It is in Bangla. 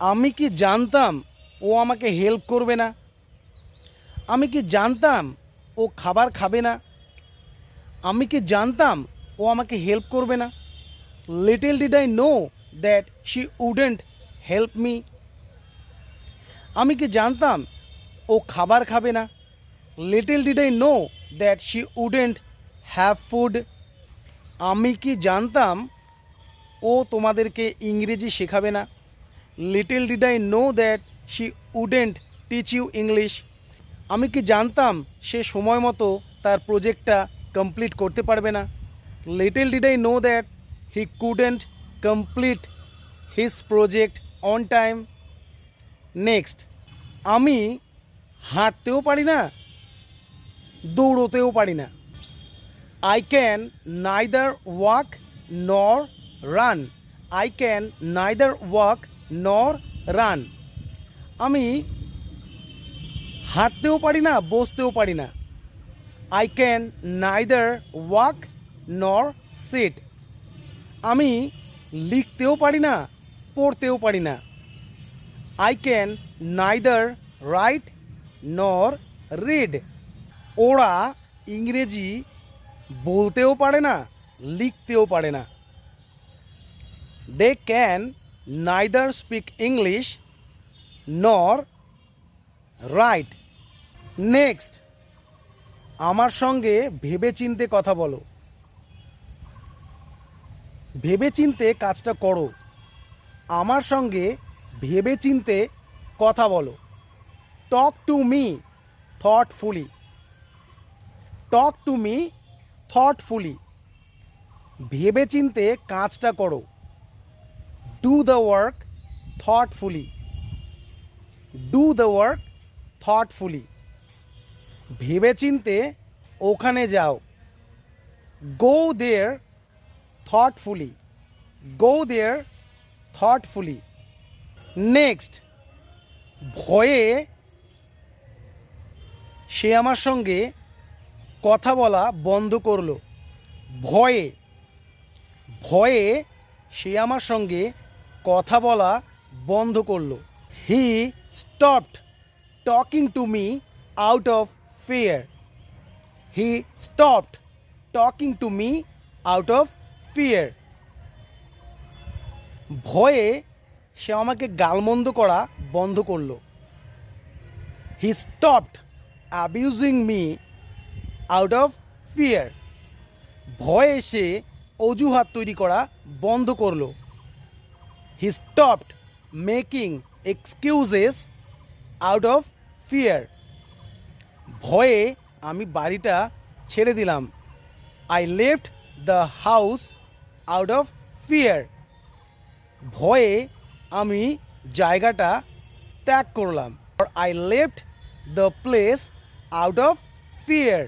আমি কি জানতাম ও আমাকে হেল্প করবে না? আমি কি জানতাম ও খাবার খাবে না? আমি কি জানতাম ও আমাকে হেল্প করবে না? Little did I know that she wouldn't help me আমি কি জানতাম ও খাবার খাবে না? Little did I know that she wouldn't have food আমি কি জানতাম ও তোমাদেরকে ইংরেজি শেখাবে না? Little did I know that she wouldn't teach you English আমি কি জানতাম সে সময় মতো তার প্রজেক্টটা কমপ্লিট করতে পারবে না? Little did I know that he couldn't complete his project on time next আমি হাঁটতেও পারি না, দৌড়তেও পারি না। I can neither walk nor run I can neither walk nor run. আমি হাঁটতেও পারি না, বসতেও পারি না। I can neither walk nor sit আমি লিখতেও পারি না, পড়তেও পারি না। I can neither write nor read ওরা ইংরেজি বলতেও পারে না, লিখতেও পারে না। They can neither speak English nor write next আমার সঙ্গে ভেবেচিন্তে কথা বলো। ভেবেচিন্তে কাজটা করো। আমার সঙ্গে ভেবেচিন্তে কথা বলো। Talk to me thoughtfully talk to me thoughtfully ভেবেচিন্তে কাজটা করো। Do the work thoughtfully do the work thoughtfully ভেবেচিন্তে ওখানে যাও। গো দেয়ার থটফুলি গো দেয়ার থটফুলি নেক্সট ভয়ে সে আমার সঙ্গে কথা বলা বন্ধ করল। ভয়ে ভয়ে সে আমার সঙ্গে কথা বলা বন্ধ করল। He stopped talking to me out of fear he stopped talking to me out of fear ভয়ে সে আমাকে গালমন্দ করা বন্ধ করল। He stopped abusing me out of fear ভয়ে সে অজুহাত তৈরি করা বন্ধ করল। He stopped making excuses out of fear ভয়ে আমি বাড়িটা ছেড়ে দিলাম। I left the house out of fear ভয়ে আমি জায়গাটা ত্যাগ করলাম। I left the place out of fear